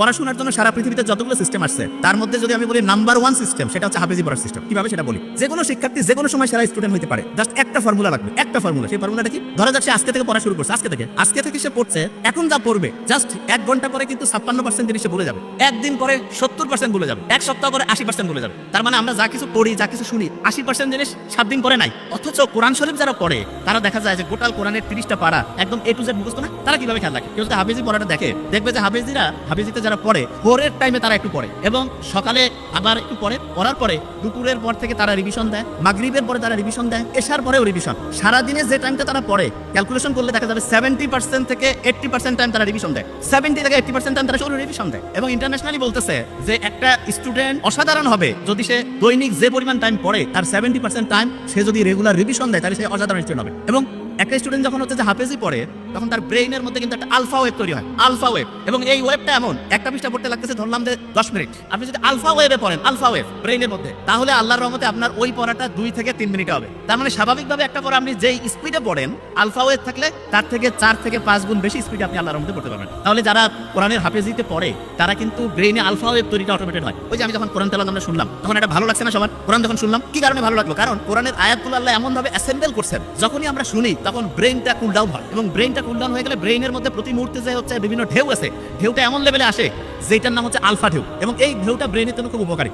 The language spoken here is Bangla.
পড়াশোনার জন্য সারা পৃথিবীতে যতগুলো সিস্টেম আসছে, তার মধ্যে যদি আমি বলি নাম্বার ওয়ান সিস্টেম সেটা হচ্ছে হাফেজি পড়ার সিস্টেম কীভাবে সেটা বলি? যে কোনো শিক্ষার্থী যে কোনো সময় সেরা স্টুডেন্ট হতে পারে। জাস্ট একটা ফর্মুলা লাগবে, একটা ফর্মুলা সেই ফর্মুলাটা কি? ধরা যাচ্ছে আজকে থেকে পড়া শুরু করছে, আজকে থেকে। আজকে থেকে সে পড়ছে, এখন যা পড়বে জাস্ট এক ঘণ্টা পরে কিন্তু ছাপ্পান্ন পার্সেন্ট জিনিস ভুলে যাবে। একদিন পরে সত্তর পার্সেন্ট ভুলে যাবে, এক সপ্তাহ পরে আশি পার্সেন্ট বলে যাবে। তার মানে আমরা যা কিছু পড়ি, যা কিছু শুনি, আশি পার্সেন্ট জিনিস সাত দিন পরে নাই। অথচ কোরআন শরীফ যারা পড়ে, তারা দেখা যায় যে গোটাল কোরআনের তিরিশটা পারা একদম এ টু জেড মুখস্থ না, তারা কীভাবে খেয়াল রাখে? কেউ যদি হাফিজি পড়াটা দেখে, দেখবে যে হাফিজিরা, হাফিজিতে যারা পড়ে, ভোরের টাইমে তারা একটু পড়ে এবং সকালে আবার একটু পড়ে। পড়ার পরে দুপুরের পর থেকে তারা রিভিশন দেয়, মাগরিবের পরে তারা রিভিশন দেয় এসার পরেও রিভিশন সারাদিনে যে টাইমটা তারা পড়ে ক্যালকুলেশন করলে দেখা যাবে সেভেন্টি পার্সেন্ট থেকে এইট্টি পার্সেন্ট টাইম তারা রিভিশন দেয়। সেভেন্টি থেকে এইট্টি পার্সেন্ট টাইম তারা শুরু রিভিশন দেয়। এবং ইন্টারন্যাশনালি বলতেছে যে একটা স্টুডেন্ট অসাধারণ হবে যদি সে দৈনিক যে পরিমাণ টাইম পড়ে, তার সেভেন্টি পার্সেন্ট টাইম সে যদি রেগুলার রিভিশন দেয়, তাহলে সে অসাধারণ স্টুডেন্ট হবে। এবং একটা স্টুডেন্ট যখন হচ্ছে যে হাফেজি পড়ে তখন তার ব্রেইনের মধ্যে কিন্তু একটা আলফা ওয়েভ তৈরি হয়। আলফা ওয়েভ এবং এই ওয়েবটা এমন, একটা পৃষ্ঠা পড়তে লাগতেছে, ধরলাম যে দশ মিনিট। আপনি যদি আলফা ওয়েভে পড়েন, আলফা ওয়েভ ব্রেইনের মধ্যে, তাহলে আল্লাহর রহমতে আপনার ওই পড়াটা দুই থেকে তিন মিনিট হবে। তার মানে স্বাভাবিকভাবে একটা পড়া আপনি যেই স্পিডে পড়েন, আলফা ওয়েভ থাকলে তার থেকে চার থেকে পাঁচ গুণ বেশি স্পিডে আপনি আল্লাহর রহমতে পড়তে পারবেন। তাহলে যারা কোরআনের হাফেজিতে পড়ে, তারা কিন্তু ব্রেইনে আলফা ওয়েভ তৈরিটা অটোমেটেড হয়। ওই যে আমি যখন কোরআন তেলাম আমরা শুনলাম, তখন এটা ভালো লাগছে না সবার? কোরআন যখন শুনলাম, কি কারণে ভালো লাগল? কারণ কোরআনের আয়াতগুলো আল্লাহ এমন ভাবে অ্যাসেম্বল করছেন, যখনই আমরা শুনি, তখন ব্রেইনটা কুল ডাউন হয় এবং ব্রেইনটা কুল ডাউন হয়ে গেলে ব্রেইনের মধ্যে প্রতি মুহূর্তে যে হচ্ছে বিভিন্ন ঢেউ আছে, ঢেউটা এমন লেভেলে আসে যেটার নাম হচ্ছে আলফা ঢেউ। এবং এই ঢেউটা ব্রেনের জন্য খুব উপকারী।